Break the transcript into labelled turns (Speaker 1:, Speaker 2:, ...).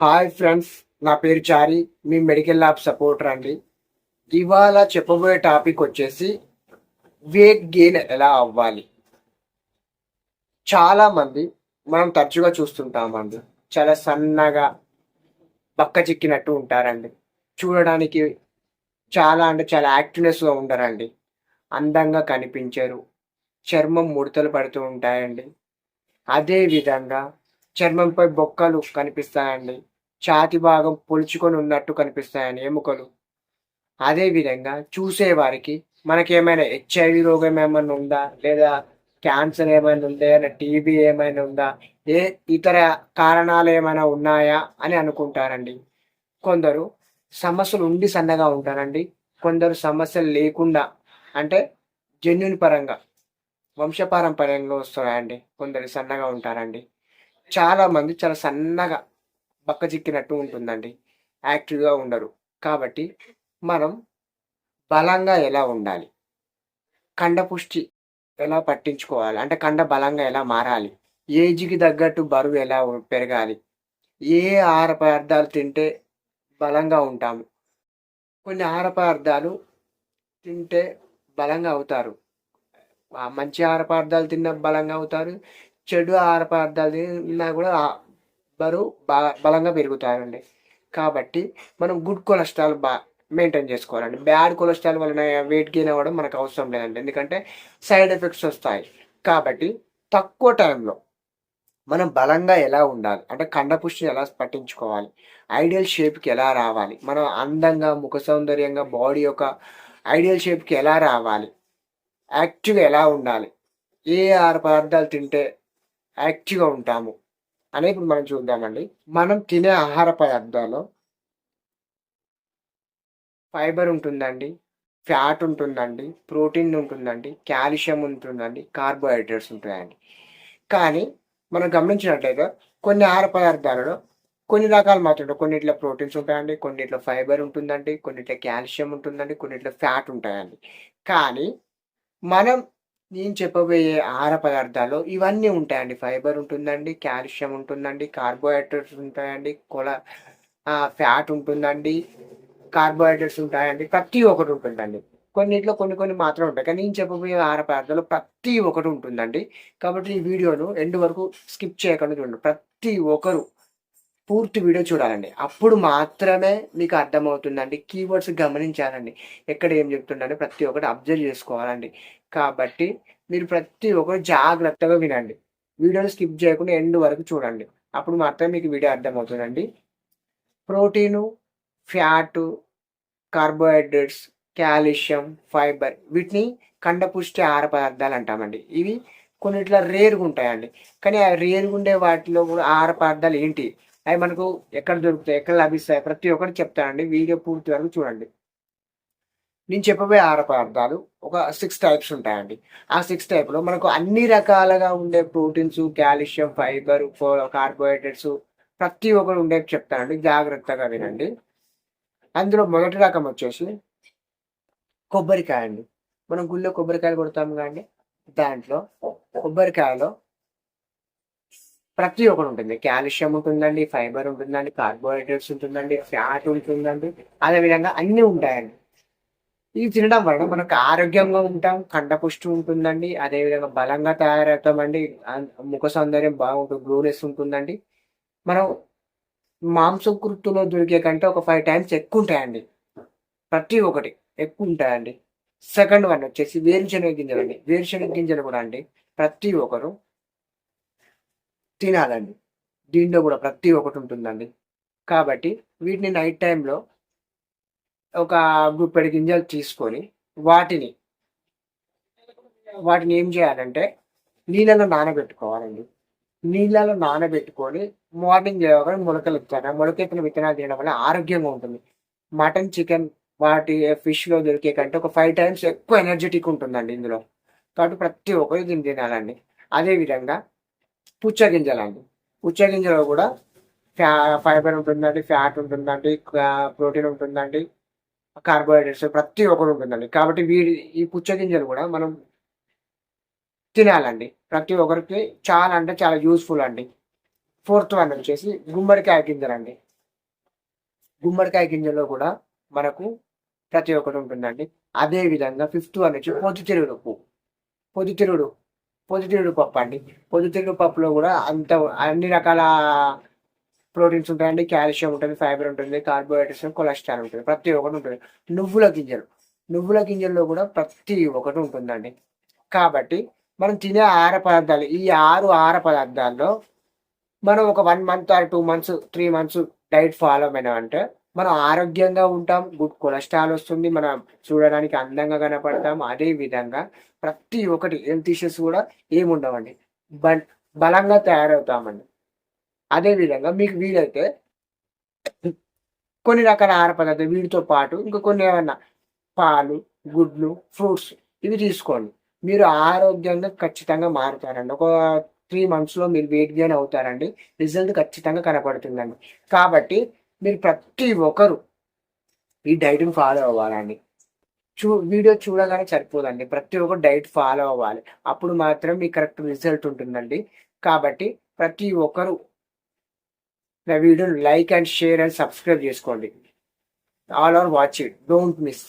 Speaker 1: Hi friends నా పేరు చారి మీ మెడికల్ ల్యాబ్ సపోర్టర్ అండి. ఇవాళ చెప్పబోయే టాపిక్ వచ్చేసి వెయిట్ గెయిన్ ఎలా అవ్వాలి? చాలా మంది మనం తరచుగా చూస్తుంటామండి చాలా సన్నగా బక్క చిక్కినట్టు ఉంటారండి. చూడడానికి చాలా అంటే చాలా యాక్టివ్నెస్గా ఉండరండి. అందంగా కనిపించరు చర్మం ముడతలు పడుతూ ఉంటాయండి. అదేవిధంగా చర్మంపై బొక్కలు కనిపిస్తాయండి. ఛాతి భాగం పొలుచుకొని ఉన్నట్టు కనిపిస్తాయండి ఎముకలు. అదే విధంగా చూసేవారికి మనకేమైనా హెచ్ఐవి రోగం ఏమైనా ఉందా? లేదా క్యాన్సర్ ఏమైనా ఉందా? లేదా టీబీ ఏమైనా ఉందా? ఏ ఇతర కారణాలు ఏమైనా ఉన్నాయా? అని అనుకుంటారండి. కొందరు సమస్యలు ఉండి సన్నగా ఉంటారండి. కొందరు సమస్యలు లేకుండా అంటే జన్యుని పరంగా వంశపారంపర్యంగా వస్తున్నాయండి కొందరు సన్నగా ఉంటారండి. చాలా మంది చాలా సన్నగా బక్క చిక్కినట్టు ఉంటుందండి. యాక్టివ్గా ఉండరు. కాబట్టి మనం బలంగా ఎలా ఉండాలి? కండపుష్టి ఎలా పట్టించుకోవాలి? అంటే కండ బలంగా ఎలా మారాలి? ఏజ్కి తగ్గట్టు బరువు ఎలా పెరగాలి? ఏ ఆహార పదార్థాలు తింటే బలంగా ఉంటాము? కొన్ని ఆహార పదార్థాలు తింటే బలంగా అవుతారు. మంచి ఆహార పదార్థాలు తిన్న బలంగా అవుతారు. చెడు ఆహార పదార్థాలు తిన్నా కూడా బరువు బాగా బలంగా పెరుగుతారండి కాబట్టి మనం గుడ్ కొలెస్ట్రాల్ బా మెయింటైన్ చేసుకోవాలండి. బ్యాడ్ కొలెస్ట్రాల్ వలన వెయిట్ గెయిన్ అవ్వడం మనకు అవసరం లేదండి. ఎందుకంటే సైడ్ ఎఫెక్ట్స్ వస్తాయి. కాబట్టి తక్కువ టైంలో మనం బలంగా ఎలా ఉండాలి? అంటే కండపుష్టి ఎలా పట్టించుకోవాలి? ఐడియల్ షేప్కి ఎలా రావాలి? మనం అందంగా ముఖ సౌందర్యంగా బాడీ యొక్క ఐడియల్ షేప్కి ఎలా రావాలి? యాక్టివ్గా ఎలా ఉండాలి? ఏ ఆహార పదార్థాలు తింటే యాక్టివ్గా ఉంటాము. అనేది ఇప్పుడు మనం చూద్దామండి. మనం తినే ఆహార పదార్థాల్లో ఫైబర్ ఉంటుందండి ఫ్యాట్ ఉంటుందండి ప్రోటీన్ ఉంటుందండి కాల్షియం ఉంటుందండి కార్బోహైడ్రేట్స్ ఉంటాయండి. కానీ మనం గమనించినట్లయితే కొన్ని ఆహార పదార్థాలలో కొన్ని రకాలు మాత్రం కొన్నిట్లో ప్రోటీన్స్ ఉంటాయండి కొన్నిట్లో ఫైబర్ ఉంటుందండి కొన్నిట్లో కాల్షియం ఉంటుందండి కొన్నిట్లో ఫ్యాట్ ఉంటాయండి. కానీ మనం నేను చెప్పబోయే ఆహార పదార్థాలు ఇవన్నీ ఉంటాయండి. ఫైబర్ ఉంటుందండి కాల్షియం ఉంటుందండి కార్బోహైడ్రేట్స్ ఉంటాయండి కొల ఫ్యాట్ ఉంటుందండి కార్బోహైడ్రేట్స్ ఉంటాయండి ప్రతి ఒక్కటి ఉంటుందండి. కొన్నిట్లో కొన్ని కొన్ని మాత్రం ఉంటాయి. కానీ నేను చెప్పబోయే ఆహార పదార్థాలు ప్రతి ఒక్కటి ఉంటుందండి. కాబట్టి ఈ వీడియోను ఎండ్ వరకు స్కిప్ చేయకుండా చూడండి. ప్రతి ఒక్కరు పూర్తి వీడియో చూడాలండి. అప్పుడు మాత్రమే మీకు అర్థమవుతుందండి. కీవర్డ్స్ గమనించాలండి. ఎక్కడ ఏం చెప్తుండండి ప్రతి ఒక్కటి అబ్జర్వ్ చేసుకోవాలండి. కాబట్టి మీరు ప్రతి ఒక్కరు జాగ్రత్తగా వినండి. వీడియోని స్కిప్ చేయకుండా ఎండ్ వరకు చూడండి. అప్పుడు మాత్రమే మీకు వీడియో అర్థమవుతుందండి. Protein fat carbohydrates calcium fibre వీటిని కండపుష్టి ఆహార పదార్థాలు అంటామండి. ఇవి కొన్నిట్లా రేరుగా ఉంటాయండి. కానీ ఆ రేరుగా ఉండే వాటిలో కూడా ఆహార పదార్థాలు ఏంటి? అవి మనకు ఎక్కడ దొరుకుతాయి ఎక్కడ లభిస్తాయి ప్రతి ఒక్కటి చెప్తానండి. వీడియో పూర్తి వరకు చూడండి. నేను చెప్పబోయే ఆహార పదార్థాలు ఒక సిక్స్ టైప్స్ ఉంటాయండి. ఆ సిక్స్ టైప్లో మనకు అన్ని రకాలుగా ఉండే ప్రోటీన్స్ కాల్షియం ఫైబర్ కార్బోహైడ్రేట్స్ ప్రతి ఒక్కరు ఉండేవి చెప్తానండి. జాగ్రత్తగా వినండి. అందులో మొదటి రకం వచ్చేసి కొబ్బరికాయ అండి. మనం గుళ్ళో కొబ్బరికాయలు కొడతాము కానీ దాంట్లో కొబ్బరికాయలో ప్రతి ఒక్కటి ఉంటుంది. కాల్షియం ఉంటుందండి ఫైబర్ ఉంటుందండి కార్బోహైడ్రేట్స్ ఉంటుందండి ఫ్యాట్ ఉంటుందండి. అదేవిధంగా అన్నీ ఉంటాయండి. ఇవి తినడం వలన మనకు ఆరోగ్యంగా ఉంటాం కండపుష్టి ఉంటుందండి. అదేవిధంగా బలంగా తయారవుతామండి ముఖ సౌందర్యం బాగుంటుంది గ్లోనెస్ ఉంటుందండి. మనం మాంసకృత్తులో దొరికే కంటే ఒక ఫైవ్ టైమ్స్ ఎక్కువ ఉంటాయండి. ప్రతి ఒక్కటి ఎక్కువ ఉంటాయండి. సెకండ్ వన్ వచ్చేసి వేరుశనగ గింజలు అండి వేరుశనగ గింజలు కూడా అండి. ప్రతి ఒక్కరు తినాలండి. దీంట్లో కూడా ప్రతి ఒక్కటి ఉంటుందండి. కాబట్టి వీటిని నైట్ టైంలో ఒక గుప్పెడు గింజలు తీసుకొని వాటిని వాటిని ఏం చేయాలంటే నీళ్ళలో నానబెట్టుకోవాలండి. నీళ్ళలో నానబెట్టుకొని మార్నింగ్ లేవగానే మొలకలు ఎత్తాను మొలకెత్తిన విత్తనాలు తినడం వల్ల ఆరోగ్యంగా ఉంటుంది. మటన్ చికెన్ వాటి ఫిష్లో దొరికే కంటే ఒక ఫైవ్ టైమ్స్ ఎక్కువ ఎనర్జెటిక్ ఉంటుందండి ఇందులో. కాబట్టి ప్రతి ఒక్కరు దీన్ని తినాలండి. అదేవిధంగా పుచ్చగింజలండి పుచ్చగింజలో కూడా ఫ్యా ఫైబర్ ఉంటుందండి ఫ్యాట్ ఉంటుందండి ప్రోటీన్ ఉంటుందండి కార్బోహైడ్రేట్స్ ప్రతి ఒక్కరు ఉంటుందండి. కాబట్టి వీడి ఈ పుచ్చగింజలు కూడా మనం తినాలండి. ప్రతి ఒక్కరికి చాలా అంటే చాలా యూస్ఫుల్ అండి. ఫోర్త్ వన్ వచ్చేసి గుమ్మడికాయ గింజలండి. గుమ్మడికాయ గింజలో కూడా మనకు ప్రతి ఒక్కటి ఉంటుందండి. అదే విధంగా ఫిఫ్త్ వన్ వచ్చి పొద్దుతిరుగుడు ఉప్పు. పొద్దుతిరుగుడు పొద్దుతిరుగుడు పప్పు అండి. పొద్దుతిరుగుడు పప్పులో కూడా అంత అన్ని రకాల ప్రోటీన్స్ ఉంటాయండి. కాల్షియం ఉంటుంది ఫైబర్ ఉంటుంది కార్బోహైడ్రేట్స్ కొలెస్ట్రాల్ ఉంటుంది. ప్రతి ఒక్కటి ఉంటుంది. నువ్వుల గింజలు. నువ్వుల గింజల్లో కూడా ప్రతి ఒక్కటి ఉంటుందండి. కాబట్టి మనం తినే ఆహార పదార్థాలు ఈ ఆరు ఆహార పదార్థాల్లో మనం ఒక one month or two months three months diet follow అయినామంటే మనం ఆరోగ్యంగా ఉంటాం గుడ్ కొలెస్ట్రాల్ వస్తుంది మనం చూడడానికి అందంగా కనపడతాం అదే విధంగా ప్రతి ఒక్కటి హెల్త్ ఇష్యూస్ కూడా ఏముండవండి బట్ బలంగా తయారవుతామండి. అదే విధంగా మీకు వీలైతే కొన్ని రకాల ఆహార పదార్థాలు వీటితో పాటు ఇంకా కొన్ని ఏమన్నా పాలు గుడ్లు ఫ్రూట్స్ ఇవి తీసుకోండి. మీరు ఆరోగ్యంగా ఖచ్చితంగా మారుతారండి. ఒక త్రీ మంత్స్లో మీరు వెయిట్ గెయిన్ అవుతారండి. రిజల్ట్ ఖచ్చితంగా కనపడుతుందండి. కాబట్టి మీరు ప్రతి ఒక్కరు ఈ డైట్ని ఫాలో అవ్వాలండి. చూ వీడియో చూడగానే సరిపోదండి. ప్రతి ఒక్కరు డైట్ ఫాలో అవ్వాలి. అప్పుడు మాత్రం మీకు కరెక్ట్ రిజల్ట్ ఉంటుందండి. కాబట్టి ప్రతి ఒక్కరు నా వీడియోని like and share and subscribe చేసుకోండి. All are watch it don't miss.